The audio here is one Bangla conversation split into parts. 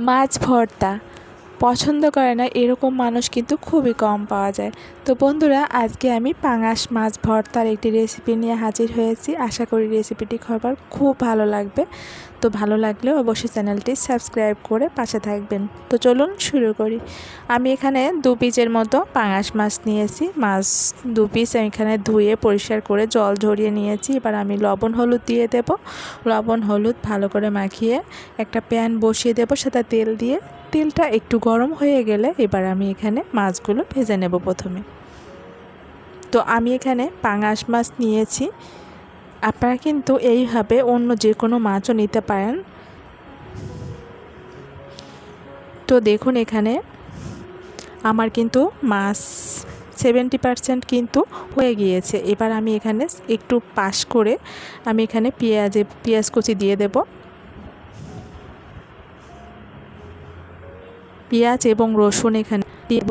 মাছ ভর্তা। পছন্দ করে না, এরকম মানুষ কিন্তু খুবই কম পাওয়া যায়। তো বন্ধুরা, আজকে আমি পাঙাশ মাছ ভর্তার একটি রেসিপি নিয়ে হাজির হয়েছি। আশা করি রেসিপিটি খাবার খুব ভালো লাগবে। তো ভালো লাগলে অবশ্যই চ্যানেলটি সাবস্ক্রাইব করে পাশে থাকবেন। তো চলুন শুরু করি। আমি এখানে দু পিসের মতো পাঙাশ মাছ নিয়েছি। মাছ দু পিস এখানে ধুয়ে পরিষ্কার করে জল ঝরিয়ে নিয়েছি। এবার আমি লবণ, হলুদ দিয়ে দেব। লবণ, হলুদ ভালো করে মাখিয়ে একটা প্যান বসিয়ে দেব সেটা তেল দিয়ে। তেলটা একটু গরম হয়ে গেলে এবার আমি এখানে মাছগুলো ভেজে নেব প্রথমে। তো আমি এখানে পাঙাশ মাছ নিয়েছি। আপনারা কিন্তু এইভাবে অন্য যে কোনো মাছও নিতে পারেন। তো দেখুন এখানে আমার কিন্তু মাছ সেভেন্টি পারসেন্ট কিন্তু হয়ে গিয়েছে। এবার আমি এখানে একটু পাশ করে আমি এখানে পেঁয়াজে, পেঁয়াজ কুচি দিয়ে দেব। পেঁয়াজ এবং রসুন এখানে দেব।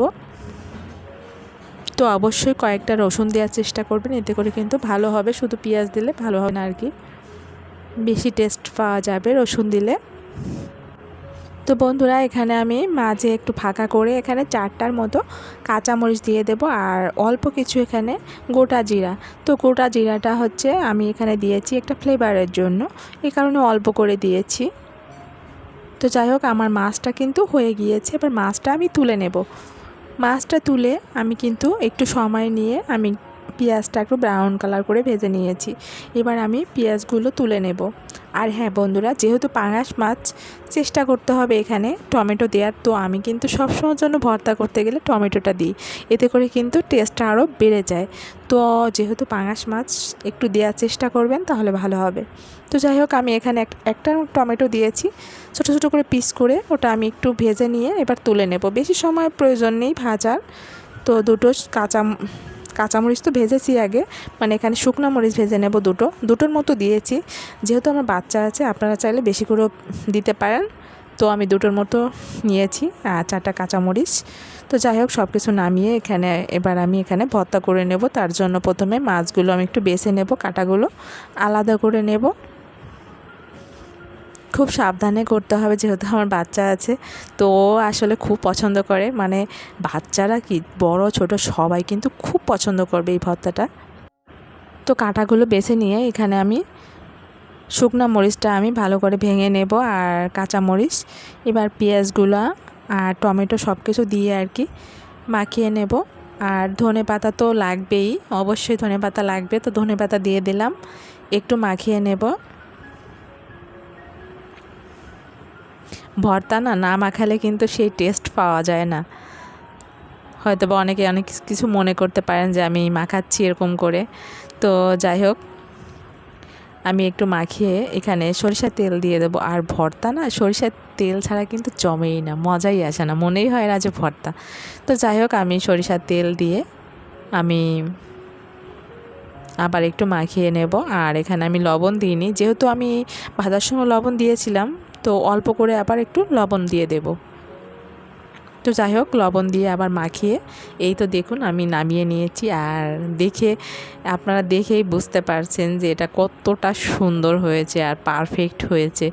তো অবশ্যই কয়েকটা রসুন দেওয়ার চেষ্টা করবেন, এতে করে কিন্তু ভালো হবে। শুধু পেঁয়াজ দিলে ভালো হবে না আর কি। বেশি টেস্ট পাওয়া যাবে রসুন দিলে। তো বন্ধুরা, এখানে আমি মাঝে একটু ফাঁকা করে এখানে চারটার মতো কাঁচামরিচ দিয়ে দেব আর অল্প কিছু এখানে গোটা জিরা। তো গোটা জিরাটা হচ্ছে আমি এখানে দিয়েছি একটা ফ্লেভারের জন্য। এই কারণে অল্প করে দিয়েছি। তো যাই হোক, আমার মাছটা কিন্তু হয়ে গিয়েছে। এবার মাছটা আমি তুলে নেব। মাছটা তুলে আমি কিন্তু একটু সময় নিয়ে আমি পেঁয়াজটা একটু ব্রাউন কালার করে ভেজে নিয়েছি। এবার আমি পেঁয়াজগুলো তুলে নেব। আর হ্যাঁ বন্ধুরা, যেহেতু পাঙাশ মাছ চেষ্টা করতে হবে এখানে টমেটো দেওয়ার, তো আমি কিন্তু সবসময়ের জন্য ভর্তা করতে গেলে টমেটোটা দিই। এতে করে কিন্তু টেস্টটা আরও বেড়ে যায়। তো যেহেতু পাঙাশ মাছ একটু দেওয়ার চেষ্টা করবেন, তাহলে ভালো হবে। তো যাই হোক, আমি এখানে একটা টমেটো দিয়েছি। ছোটো ছোটো করে পিস করে ওটা আমি একটু ভেজে নিয়ে এবার তুলে নেব। বেশি সময় প্রয়োজন নেই ভাজার। তো দুটো কাঁচা কাঁচামরিচ তো ভেজেছি আগে মানে এখানে শুকনো মরিচ ভেজে নেব দুটো। দুটোর মতো দিয়েছি। যেহেতু আমার বাচ্চা আছে, আপনারা চাইলে বেশি করেও দিতে পারেন। তো আমি দুটোর মতো নিয়েছি আর চারটা কাঁচামরিচ। তো যাই হোক সব কিছু নামিয়ে এখানে, এবার আমি এখানে ভর্তা করে নেব। তার জন্য প্রথমে মাছগুলো আমি একটু বেছে নেব, কাটাগুলো আলাদা করে নেব। খুব সাবধানে করতে হবে যেহেতু আমার বাচ্চা আছে। তো আসলে খুব পছন্দ করে। মানে বাচ্চারা কি, বড়, ছোট সবাই কিন্তু খুব পছন্দ করবে এই ভর্তাটা। তো কাঁটাগুলো বেছে নিয়ে এখানে আমি শুকনো মরিচটা আমি ভালো করে ভেঙে নেব আর কাঁচা মরিচ, এবার পেঁয়াজগুলো আর টমেটো সব কিছু দিয়ে আর কি মাখিয়ে নেব। আর ধনে পাতা তো লাগবেই, অবশ্যই ধনে পাতা লাগবে। তো ধনে পাতা দিয়ে দিলাম, একটু মাখিয়ে নেব। ভর্তা না না মাখালে কিন্তু সেই টেস্ট পাওয়া যায় না। হয়তো বা অনেকে অনেক কিছু মনে করতে পারেন যে আমি মাখাচ্ছি এরকম করে। তো যাই হোক, আমি একটু মাখিয়ে এখানে সরিষার তেল দিয়ে দেবো। আর ভর্তা না, সরিষার তেল ছাড়া কিন্তু জমেই না, মজাই আসে না, মনেই হয় না যে ভর্তা। তো যাই হোক, আমি সরিষার তেল দিয়ে আমি আবার একটু মাখিয়ে নেব। আর এখানে আমি লবণ দিইনি, যেহেতু আমি ভাজার সময় লবণ দিয়েছিলাম তো অল্প করে আবার একটু লবণ দিয়ে দেব। তো যাই হোক, লবণ দিয়ে আবার মাখিয়ে, এই তো দেখুন আমি নামিয়ে নিয়েছি। আর দেখে, আপনারা দেখেই বুঝতে পারছেন যে এটা কতটা সুন্দর হয়েছে আর পারফেক্ট হয়েছে।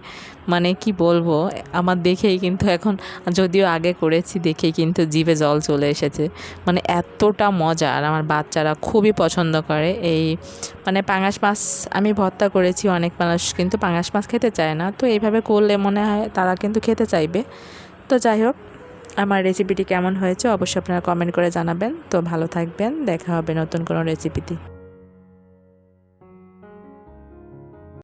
মানে কি বলব, আমার দেখেই কিন্তু এখন, যদিও আগে করেছি দেখেই কিন্তু জিভে জল চলে এসেছে। মানে এতটা মজা, আর আমার বাচ্চারা খুবই পছন্দ করে। এই মানে পাঙাশ মাছ আমি ভর্তা করেছি, অনেক মানুষ কিন্তু পাঙাশ মাছ খেতে চায় না। তো এইভাবে করলে মনে হয় তারা কিন্তু খেতে চাইবে। তো যাই হোক আমার রেসিপিটি কেমন হয়েছে অবশ্যই আপনারা কমেন্ট করে জানাবেন। তো ভালো থাকবেন, দেখা হবে নতুন কোনো রেসিপিতে